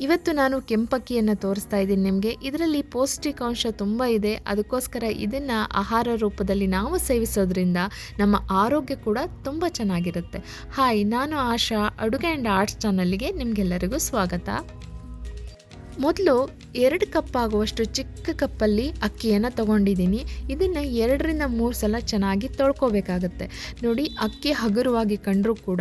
ಇವತ್ತು ನಾನು ಕೆಂಪಕ್ಕಿಯನ್ನು ತೋರಿಸ್ತಾ ಇದ್ದೀನಿ ನಿಮಗೆ. ಇದರಲ್ಲಿ ಪೌಷ್ಟಿಕಾಂಶ ತುಂಬ ಇದೆ. ಅದಕ್ಕೋಸ್ಕರ ಇದನ್ನು ಆಹಾರ ರೂಪದಲ್ಲಿ ನಾವು ಸೇವಿಸೋದ್ರಿಂದ ನಮ್ಮ ಆರೋಗ್ಯ ಕೂಡ ತುಂಬ ಚೆನ್ನಾಗಿರುತ್ತೆ. ಹಾಯ್, ನಾನು ಆಶಾ, ಅಡುಗೆ ಆ್ಯಂಡ್ ಆರ್ಟ್ಸ್ ಚಾನಲ್ಗೆ ನಿಮಗೆಲ್ಲರಿಗೂ ಸ್ವಾಗತ. ಮೊದಲು ಎರಡು ಕಪ್ ಆಗುವಷ್ಟು ಚಿಕ್ಕ ಕಪ್ಪಲ್ಲಿ ಅಕ್ಕಿಯನ್ನು ತಗೊಂಡಿದ್ದೀನಿ. ಇದನ್ನು ಎರಡರಿಂದ ಮೂರು ಸಲ ಚೆನ್ನಾಗಿ ತೊಳ್ಕೊಬೇಕಾಗತ್ತೆ. ನೋಡಿ, ಅಕ್ಕಿ ಹಗುರವಾಗಿ ಕಂಡರೂ ಕೂಡ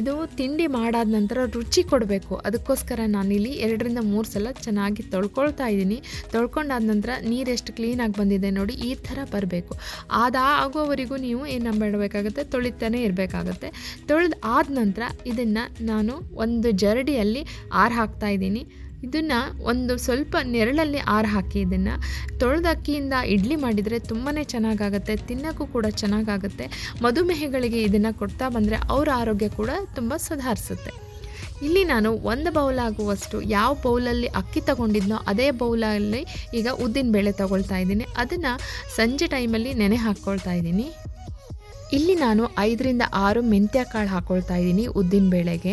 ಇದು ತಿಂಡಿ ಮಾಡಾದ ನಂತರ ರುಚಿ ಕೊಡಬೇಕು. ಅದಕ್ಕೋಸ್ಕರ ನಾನಿಲ್ಲಿ ಎರಡರಿಂದ ಮೂರು ಸಲ ಚೆನ್ನಾಗಿ ತೊಳ್ಕೊಳ್ತಾ ಇದ್ದೀನಿ. ತೊಳ್ಕೊಂಡಾದ ನಂತರ ನೀರೆಷ್ಟು ಕ್ಲೀನಾಗಿ ಬಂದಿದೆ ನೋಡಿ, ಈ ಥರ ಬರಬೇಕು. ಆದ ಆಗೋವರೆಗೂ ನೀವು ಏನು ಮಾಡಬೇಕಾಗುತ್ತೆ? ತೊಳಿತಾನೆ ಇರಬೇಕಾಗತ್ತೆ. ತೊಳೆದು ಆದ ನಂತರ ಇದನ್ನು ನಾನು ಒಂದು ಜರಡಿಯಲ್ಲಿ ಆರು ಹಾಕ್ತಾ ಇದ್ದೀನಿ. ಇದನ್ನು ಒಂದು ಸ್ವಲ್ಪ ನೆರಳಲ್ಲಿ ಆರು ಹಾಕಿ ಇದನ್ನು ತೊಳೆದಕ್ಕಿಯಿಂದ ಇಡ್ಲಿ ಮಾಡಿದರೆ ತುಂಬಾ ಚೆನ್ನಾಗಾಗುತ್ತೆ, ತಿನ್ನೋಕ್ಕೂ ಕೂಡ ಚೆನ್ನಾಗಾಗುತ್ತೆ. ಮಧುಮೇಹಗಳಿಗೆ ಇದನ್ನು ಕೊಡ್ತಾ ಬಂದರೆ ಅವರ ಆರೋಗ್ಯ ಕೂಡ ತುಂಬ ಸುಧಾರಿಸುತ್ತೆ. ಇಲ್ಲಿ ನಾನು ಒಂದು ಬೌಲ್ ಆಗುವಷ್ಟು ಯಾವ ಬೌಲಲ್ಲಿ ಅಕ್ಕಿ ತಗೊಂಡಿದ್ನೋ ಅದೇ ಬೌಲಲ್ಲಿ ಈಗ ಉದ್ದಿನ ಬೇಳೆ ತಗೊಳ್ತಾ ಇದ್ದೀನಿ. ಅದನ್ನು ಸಂಜೆ ಟೈಮಲ್ಲಿ ನೆನೆ ಹಾಕ್ಕೊಳ್ತಾ ಇದ್ದೀನಿ. ಇಲ್ಲಿ ನಾನು ಐದರಿಂದ ಆರು ಮೆಂತ್ಯ ಕಾಳು ಹಾಕ್ಕೊಳ್ತಾ ಇದ್ದೀನಿ ಉದ್ದಿನ ಬೇಳೆಗೆ.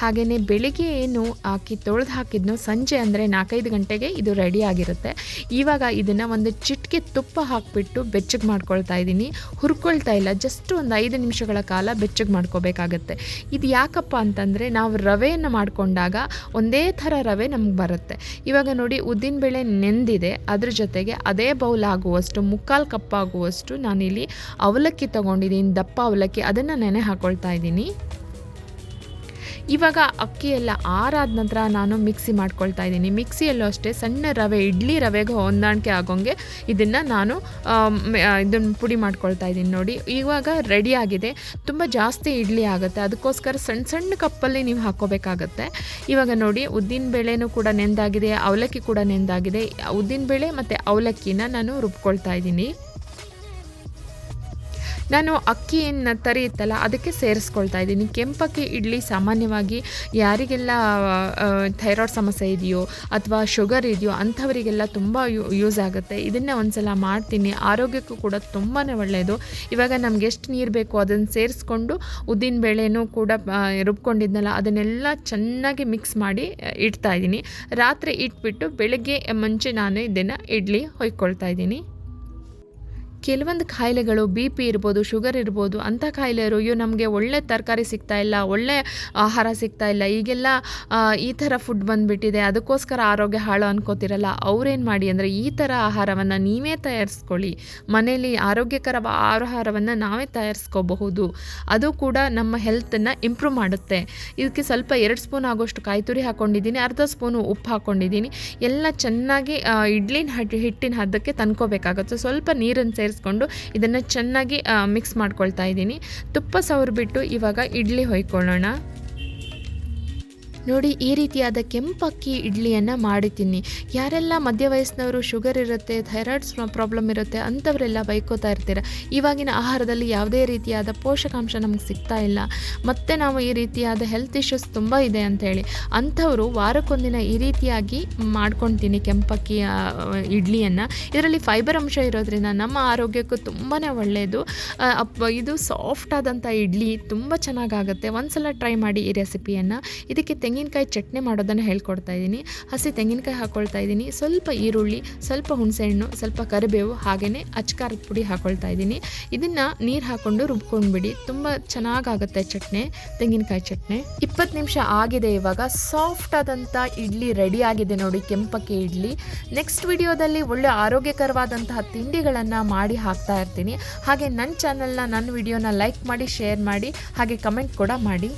ಹಾಗೆಯೇ ಬೆಳಿಗ್ಗೆ ಏನು ಹಾಕಿ ತೊಳೆದು ಹಾಕಿದ್ನೋ ಸಂಜೆ ಅಂದರೆ ನಾಲ್ಕೈದು ಗಂಟೆಗೆ ಇದು ರೆಡಿ ಆಗಿರುತ್ತೆ. ಇವಾಗ ಇದನ್ನು ಒಂದು ಚಿಟಿಕೆ ತುಪ್ಪ ಹಾಕಿಬಿಟ್ಟು ಬೆಚ್ಚಗೆ ಮಾಡ್ಕೊಳ್ತಾ ಇದ್ದೀನಿ. ಹುರ್ಕೊಳ್ತಾ ಇಲ್ಲ ಜಸ್ಟ್ ಒಂದು ಐದು ನಿಮಿಷಗಳ ಕಾಲ ಬೆಚ್ಚಗೆ ಮಾಡ್ಕೋಬೇಕಾಗತ್ತೆ. ಇದು ಯಾಕಪ್ಪ ಅಂತಂದರೆ ನಾವು ರವೆಯನ್ನು ಮಾಡಿಕೊಂಡಾಗ ಒಂದೇ ಥರ ರವೆ ನಮ್ಗೆ ಬರುತ್ತೆ. ಇವಾಗ ನೋಡಿ ಉದ್ದಿನ ಬೇಳೆ ನೆಂದಿದೆ, ಅದ್ರ ಜೊತೆಗೆ ಅದೇ ಬೌಲ್ ಆಗುವಷ್ಟು, ಮುಕ್ಕಾಲು ಕಪ್ಪಾಗುವಷ್ಟು ನಾನಿಲ್ಲಿ ಅವಲಕ್ಕಿ ತೊಗೊಂಡಿದ್ದೀನಿ. ಇದ್ದೀನಿ ದಪ್ಪ ಅವಲಕ್ಕಿ, ಅದನ್ನು ನೆನೆ ಹಾಕ್ಕೊಳ್ತಾ ಇದ್ದೀನಿ. ಇವಾಗ ಅಕ್ಕಿ ಎಲ್ಲ ಆರಾದ ನಂತರ ನಾನು ಮಿಕ್ಸಿ ಮಾಡ್ಕೊಳ್ತಾ ಇದ್ದೀನಿ. ಮಿಕ್ಸಿಯಲ್ಲೂ ಅಷ್ಟೇ ಸಣ್ಣ ರವೆ, ಇಡ್ಲಿ ರವೆಗೆ ಹೊಂದಾಣಿಕೆ ಆಗೋಂಗೆ ಇದನ್ನು ನಾನು ಇದನ್ನು ಪುಡಿ ಮಾಡ್ಕೊಳ್ತಾ ಇದ್ದೀನಿ ನೋಡಿ. ಇವಾಗ ರೆಡಿ ಆಗಿದೆ. ತುಂಬ ಜಾಸ್ತಿ ಇಡ್ಲಿ ಆಗುತ್ತೆ. ಅದಕ್ಕೋಸ್ಕರ ಸಣ್ಣ ಸಣ್ಣ ಕಪ್ಪಲ್ಲಿ ನೀವು ಹಾಕ್ಕೋಬೇಕಾಗತ್ತೆ ಇವಾಗ ನೋಡಿ, ಉದ್ದಿನ ಬೇಳೆನೂ ಕೂಡ ನೆಂದಾಗಿದೆ, ಅವಲಕ್ಕಿ ಕೂಡ ನೆಂದಾಗಿದೆ. ಉದ್ದಿನ ಬೇಳೆ ಮತ್ತು ಅವಲಕ್ಕಿನ ನಾನು ರುಬ್ಕೊಳ್ತಾ ಇದ್ದೀನಿ. ನಾನು ಅಕ್ಕಿಯನ್ನು ತರಿ ಅದಕ್ಕೆ ಸೇರಿಸ್ಕೊಳ್ತಾ ಇದ್ದೀನಿ. ಕೆಂಪಕ್ಕಿ ಇಡ್ಲಿ ಸಾಮಾನ್ಯವಾಗಿ ಯಾರಿಗೆಲ್ಲ ಥೈರಾಯ್ಡ್ ಸಮಸ್ಯೆ ಇದೆಯೋ ಅಥವಾ ಶುಗರ್ ಇದೆಯೋ ಅಂಥವರಿಗೆಲ್ಲ ತುಂಬ ಯೂಸ್ ಆಗುತ್ತೆ. ಇದನ್ನೇ ಒಂದು ಸಲ ಮಾಡ್ತೀನಿ. ಆರೋಗ್ಯಕ್ಕೂ ಕೂಡ ತುಂಬಾ ಒಳ್ಳೆಯದು ಇವಾಗ ನಮ್ಗೆ ಎಷ್ಟು ನೀರು ಬೇಕು ಅದನ್ನು ಸೇರಿಸ್ಕೊಂಡು ಉದ್ದಿನ ಬೇಳೆನೂ ಕೂಡ ರುಬ್ಕೊಂಡಿದ್ನಲ್ಲ, ಅದನ್ನೆಲ್ಲ ಚೆನ್ನಾಗಿ ಮಿಕ್ಸ್ ಮಾಡಿ ಇಡ್ತಾ ಇದ್ದೀನಿ. ರಾತ್ರಿ ಇಟ್ಬಿಟ್ಟು ಬೆಳಗ್ಗೆ ಮುಂಚೆ ನಾನು ಇದನ್ನು ಇಡ್ಲಿ ಹೊಯ್ಕೊಳ್ತಾ ಇದ್ದೀನಿ. ಕೆಲವೊಂದು ಕಾಯಿಲೆಗಳು ಬಿ ಪಿ ಇರ್ಬೋದು, ಶುಗರ್ ಇರ್ಬೋದು, ಅಂಥ ಕಾಯಿಲೆ ಅಯ್ಯೋ ನಮಗೆ ಒಳ್ಳೆ ತರಕಾರಿ ಸಿಗ್ತಾ ಇಲ್ಲ, ಒಳ್ಳೆ ಆಹಾರ ಸಿಗ್ತಾ ಇಲ್ಲ. ಈಗೆಲ್ಲ ಈ ಥರ ಫುಡ್ ಬಂದುಬಿಟ್ಟಿದೆ, ಅದಕ್ಕೋಸ್ಕರ ಆರೋಗ್ಯ ಹಾಳು ಅನ್ಕೋತಿರಲ್ಲ. ಅವ್ರೇನು ಮಾಡಿ ಅಂದರೆ ಈ ಥರ ಆಹಾರವನ್ನು ನೀವೇ ತಯಾರಿಸ್ಕೊಳ್ಳಿ. ಮನೆಯಲ್ಲಿ ಆರೋಗ್ಯಕರ ಆಹಾರವನ್ನು ನಾವೇ ತಯಾರಿಸ್ಕೋಬಹುದು. ಅದು ಕೂಡ ನಮ್ಮ ಹೆಲ್ತನ್ನು ಇಂಪ್ರೂವ್ ಮಾಡುತ್ತೆ. ಇದಕ್ಕೆ ಸ್ವಲ್ಪ ಎರಡು ಸ್ಪೂನ್ ಆಗೋಷ್ಟು ಕಾಯಿ ತುರಿ ಹಾಕ್ಕೊಂಡಿದ್ದೀನಿ ಅರ್ಧ ಸ್ಪೂನು ಉಪ್ಪು ಹಾಕ್ಕೊಂಡಿದ್ದೀನಿ ಎಲ್ಲ ಚೆನ್ನಾಗಿ ಇಡ್ಲಿನ ಹಿಟ್ಟಿನ ಹದಕ್ಕೆ ತಂದ್ಕೋಬೇಕಾಗುತ್ತೆ. ಸ್ವಲ್ಪ ನೀರನ್ನು ಸೇರಿ ಸೇರಿಸ್ಕೊಂಡು ಇದನ್ನು ಚೆನ್ನಾಗಿ ಮಿಕ್ಸ್ ಮಾಡ್ಕೊಳ್ತಾ ಇದ್ದೀನಿ. ತುಪ್ಪ ಸವರ್ಬಿಟ್ಟು ಇವಾಗ ಇಡ್ಲಿ ಹೊಯ್ಕೊಳ್ಳೋಣ. ನೋಡಿ, ಈ ರೀತಿಯಾದ ಕೆಂಪಕ್ಕಿ ಇಡ್ಲಿಯನ್ನು ಮಾಡಿದ್ದೀನಿ. ಯಾರೆಲ್ಲ ಮಧ್ಯ ವಯಸ್ಸಿನವರು ಶುಗರ್ ಇರುತ್ತೆ ಥೈರಾಯ್ಡ್ಸ್ ಪ್ರಾಬ್ಲಮ್ ಇರುತ್ತೆ ಅಂಥವರೆಲ್ಲ ಬೈಕೋತಾ ಇರ್ತೀರ? ಇವಾಗಿನ ಆಹಾರದಲ್ಲಿ ಯಾವುದೇ ರೀತಿಯಾದ ಪೋಷಕಾಂಶ ನಮಗೆ ಸಿಗ್ತಾ ಇಲ್ಲ. ಮತ್ತು ನಾವು ಈ ರೀತಿಯಾದ ಹೆಲ್ತ್ ಇಶ್ಯೂಸ್ ತುಂಬ ಇದೆ ಅಂಥೇಳಿ ಅಂಥವರು ವಾರಕ್ಕೊಂದಿನ ಈ ರೀತಿಯಾಗಿ ಮಾಡ್ಕೊತೀನಿ ಕೆಂಪಕ್ಕಿ ಇಡ್ಲಿಯನ್ನು. ಇದರಲ್ಲಿ ಫೈಬರ್ ಅಂಶ ಇರೋದ್ರಿಂದ ನಮ್ಮ ಆರೋಗ್ಯಕ್ಕೂ ತುಂಬಾ ಒಳ್ಳೆಯದು ಇದು ಸಾಫ್ಟ್ ಆದಂಥ ಇಡ್ಲಿ ತುಂಬ ಚೆನ್ನಾಗಾಗುತ್ತೆ. ಒಂದ್ಸಲ ಟ್ರೈ ಮಾಡಿ ಈ ರೆಸಿಪಿಯನ್ನು ಇದಕ್ಕೆ ತೆಂಗಿನಕಾಯಿ ಚಟ್ನಿ ಮಾಡೋದನ್ನು ಹೇಳ್ಕೊಡ್ತಾ ಇದ್ದೀನಿ. ಹಸಿ ತೆಂಗಿನಕಾಯಿ ಹಾಕ್ಕೊಳ್ತಾ ಇದ್ದೀನಿ. ಸ್ವಲ್ಪ ಈರುಳ್ಳಿ, ಸ್ವಲ್ಪ ಹುಣಸೆಹಣ್ಣು, ಸ್ವಲ್ಪ ಕರಿಬೇವು ಹಾಗೆಯೇ ಅಚ್ಕಾರದ ಪುಡಿ ಹಾಕ್ಕೊಳ್ತಾ ಇದ್ದೀನಿ. ಇದನ್ನು ನೀರು ಹಾಕ್ಕೊಂಡು ರುಬ್ಕೊಂಡ್ಬಿಡಿ. ತುಂಬ ಚೆನ್ನಾಗಾಗುತ್ತೆ ಚಟ್ನಿ, ತೆಂಗಿನಕಾಯಿ ಚಟ್ನಿ. ಇಪ್ಪತ್ತು ನಿಮಿಷ ಆಗಿದೆ ಇವಾಗ. ಸಾಫ್ಟ್ ಆದಂಥ ಇಡ್ಲಿ ರೆಡಿ ಆಗಿದೆ ನೋಡಿ, ಕೆಂಪಕ್ಕೆ ಇಡ್ಲಿ. ನೆಕ್ಸ್ಟ್ ವಿಡಿಯೋದಲ್ಲಿ ಒಳ್ಳೆ ಆರೋಗ್ಯಕರವಾದಂತಹ ತಿಂಡಿಗಳನ್ನು ಮಾಡಿ ಹಾಕ್ತಾ ಇರ್ತೀನಿ. ಹಾಗೆ ನನ್ನ ಚಾನಲ್ನ ನನ್ನ ವಿಡಿಯೋನ ಲೈಕ್ ಮಾಡಿ ಶೇರ್ ಮಾಡಿ, ಹಾಗೆ ಕಮೆಂಟ್ ಕೂಡ ಮಾಡಿ.